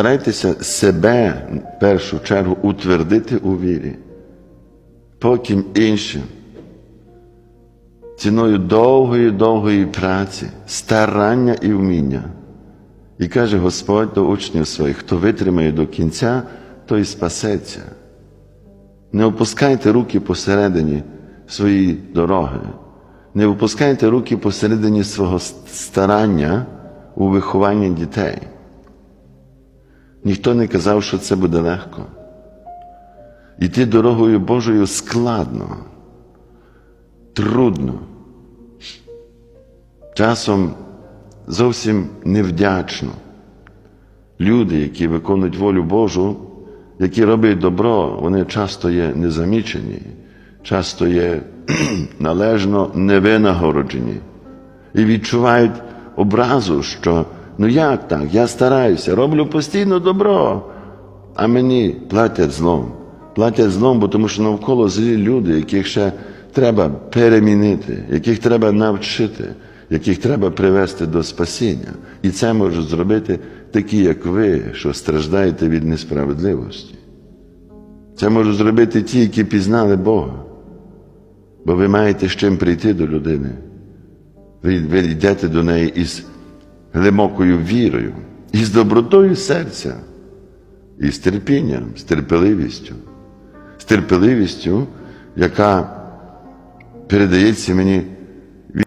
Старайтеся себе в першу чергу утвердити у вірі, потім іншим. Ціною довгої, довгої праці, старання і вміння. І каже Господь до учнів своїх, хто витримає до кінця, той спасеться. Не опускайте руки посередині своєї дороги, не опускайте руки посередині свого старання у вихованні дітей. Ніхто не казав, що це буде легко. Іти дорогою Божою складно, трудно. Часом зовсім невдячно. Люди, які виконують волю Божу, які роблять добро, вони часто є незамічені, часто є належно невинагороджені і відчувають образу, що ну як так, я стараюся, роблю постійно добро, а мені платять злом. Платять злом, бо тому що навколо злі люди, яких ще треба перемінити, яких треба навчити, яких треба привести до спасіння. І це можуть зробити такі, як ви, що страждаєте від несправедливості. Це можуть зробити ті, які пізнали Бога. Бо ви маєте з чим прийти до людини. Ви, ви йдете до неї із глибокою вірою, і з добротою серця, і з терпінням, з терпеливістю, з терпеливістю, яка передається мені